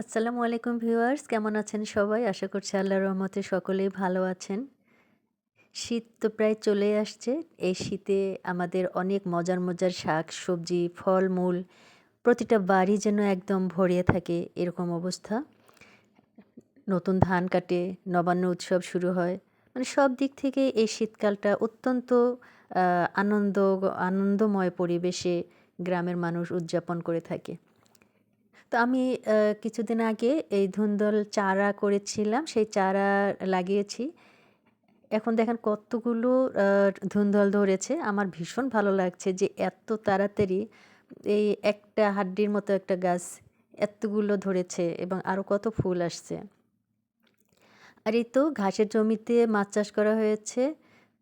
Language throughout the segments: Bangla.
আসসালামু আলাইকুম ভিউয়ার্স, কেমন আছেন সবাই? আশা করছি আল্লাহ রহমতে সকলেই ভালো আছেন। শীত তো প্রায় চলে আসছে। এই শীতে আমাদের অনেক মজার মজার শাক, সবজি, ফলমূল প্রতিটা বাড়ি যেন একদম ভরিয়ে থাকে এরকম অবস্থা। নতুন ধান কাটে, নবান্ন উৎসব শুরু হয়। মানে সব দিক থেকে এই শীতকালটা অত্যন্ত আনন্দ, আনন্দময় পরিবেশে গ্রামের মানুষ উদযাপন করে থাকে। তো আমি কিছুদিন আগে এই ধুন্দল চারা করেছিলাম, সেই চারা লাগিয়েছি। এখন দেখেন কতগুলো ধুন্দল ধরেছে। আমার ভীষণ ভালো লাগছে যে এত তাড়াতাড়ি এই একটা হাড্ডির মতো একটা গাছ এতগুলো ধরেছে এবং আরও কত ফুল আসছে। আর এই তো ঘাসের জমিতে মাছ চাষ করা হয়েছে।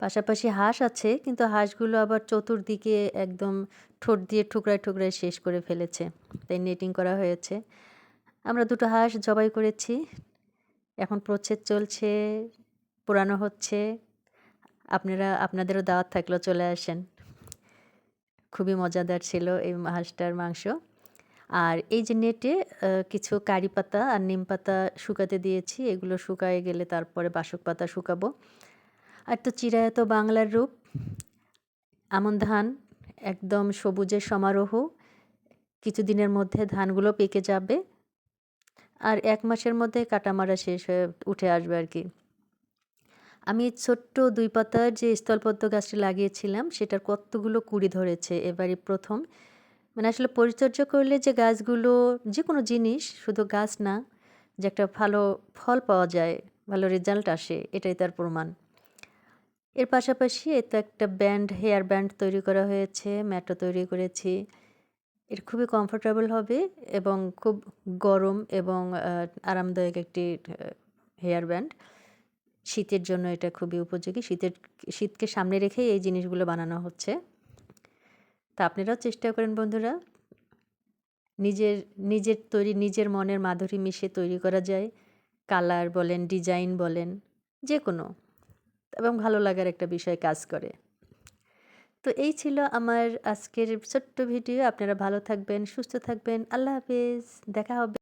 পাশাপাশি হাঁস আছে, কিন্তু হাঁসগুলো আবার চতুর্দিকে একদম ঠোঁট দিয়ে ঠুকরায় ঠুকরায় শেষ করে ফেলেছে, তাই নেটিং করা হয়েছে। আমরা দুটো হাঁস জবাই করেছি, এখন প্রচ্ছেদ চলছে, পোড়ানো হচ্ছে। আপনারা, আপনাদেরও দাওয়াত থাকলেও চলে আসেন। খুবই মজাদার ছিল এই হাঁসটার মাংস। আর এই যে নেটে কিছু কারি পাতা আর নিম পাতা শুকাতে দিয়েছি, এগুলো শুকায় গেলে তারপরে বাসক পাতা শুকাবো। আর তো চিরায়ত বাংলার রূপ। আমন ধান, একদম সবুজের সমারোহ, কিছুদিনের মধ্যে ধানগুলো পেকে যাবে আর এক মাসের মধ্যে কাটামারা শেষ হয়ে উঠে আসবে আর কি। আমি ছোট্ট দুই পাতার যে স্থলপদ্ম গাছটি লাগিয়েছিলাম, সেটার কতগুলো কুড়ি ধরেছে এবারই প্রথম। মানে আসলে পরিচর্যা করলে যে গাছগুলো যে কোনো জিনিস, শুধু গাছ না, যে একটা ভালো ফল পাওয়া যায়, ভালো রেজাল্ট আসে, এটাই তার প্রমাণ। এর পাশাপাশি এতে একটা ব্যান্ড, হেয়ার ব্যান্ড তৈরি করা হয়েছে, ম্যাটও তৈরি করেছি। এর খুবই কমফোর্টেবল হবে এবং খুব গরম এবং আরামদায়ক একটি হেয়ার ব্যান্ড। শীতের জন্য এটা খুবই উপযোগী। শীতের, শীতকে সামনে রেখেই এই জিনিসগুলো বানানো হচ্ছে। তা আপনারাও চেষ্টা করেন বন্ধুরা। নিজের নিজের তৈরি, নিজের মনের মাধুরী মিশে তৈরি করা যায়। কালার বলেন, ডিজাইন বলেন যে কোনো এবং ভালো লাগার একটা বিষয় কাজ করে। তো এই ছিল আমার আজকের ছোট্ট ভিডিও। আপনারা ভালো থাকবেন, সুস্থ থাকবেন। আল্লাহ হাফেজ। দেখা হবে।